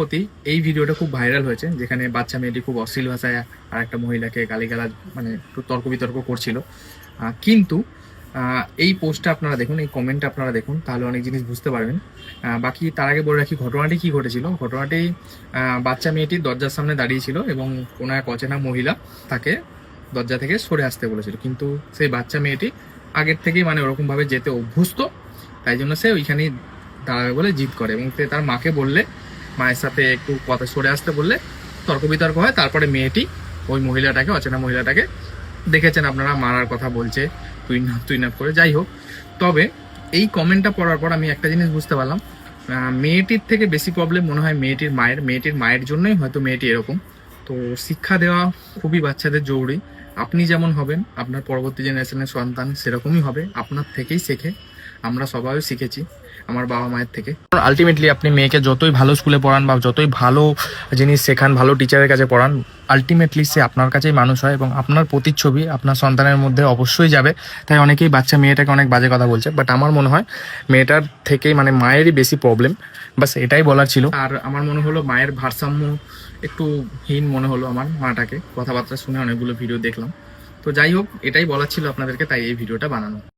সম্প্রতি এই ভিডিওটা খুব ভাইরাল হয়েছে, যেখানে বাচ্চা মেয়েটি খুব অশ্লীল ভাষায় আর একটা মহিলাকে গালিগালাজ মানে একটু তর্ক বিতর্ক করছিল কিন্তু এই পোস্টটা আপনারা দেখুন, এই কমেন্টটা আপনারা দেখুন, তাহলে অনেক জিনিস বুঝতে পারবেন। বাকি তার আগে বলে রাখি, ঘটনাটি কি ঘটেছিল? ঘটনাটি বাচ্চা মেয়েটি দরজার সামনে দাঁড়িয়ে ছিল এবং কোনো এক অচেনা মহিলা তাকে দরজা থেকে সরে আসতে বলেছিল। কিন্তু সেই বাচ্চা মেয়েটি আগের থেকেই মানে ওরকমভাবে যেতে অভ্যস্ত, তাই জন্য সে ওইখানেই দাঁড়াবে বলে জিদ করে এবং তার মাকে বললে মায়ের সাথে একটু কথা সরে আসতে বললে তর্ক বিতর্ক হয়, তারপরে মেয়েটি ওই মহিলাটাকে, অচেনা মহিলাটাকে দেখেছেন আপনারা, মারার কথা বলছে, তুই না তুই না করে, যাই হোক। তবে এই কমেন্টটা পড়ার পর আমি একটা জিনিস বুঝতে পারলাম মেয়েটির থেকে বেশি প্রবলেম মনে হয় মেয়েটির মায়ের মেয়েটির মায়ের জন্যই হয়তো মেয়েটি এরকম। তো শিক্ষা দেওয়া খুবই বাচ্চাদের জরুরি। আপনি যেমন হবেন আপনার পরবর্তী জেনারেশনের সন্তান সেরকমই হবে। আপনার থেকেই শেখে। আমরা সবাই শিখেছি আমার বাবা মায়ের থেকে। আলটিমেটলি আপনি মেয়েকে যতই ভালো স্কুলে পড়ান বা যতই ভালো জিনিস শেখান ভালো টিচারের কাছে পড়ান আলটিমেটলি সে আপনার কাছেই মানুষ হয় এবং আপনার প্রতিচ্ছবি আপনার সন্তানের মধ্যে অবশ্যই যাবে। তাই অনেকেই বাচ্চা মেয়েটাকে অনেক বাজে কথা বলছে বাট আমার মনে হয় মেয়েটার থেকেই মানে মায়েরই বেশি প্রবলেম বাস এটাই বলার ছিল। আর আমার মনে হলো মায়ের ভারসাম্য একটু হীন মনে হলো আমার মাটাকে। কথাবার্তা শুনে অনেকগুলো ভিডিও দেখলাম। তো যাই হোক এটাই বলা ছিল আপনাদেরকে তাই এই ভিডিওটা বানানো।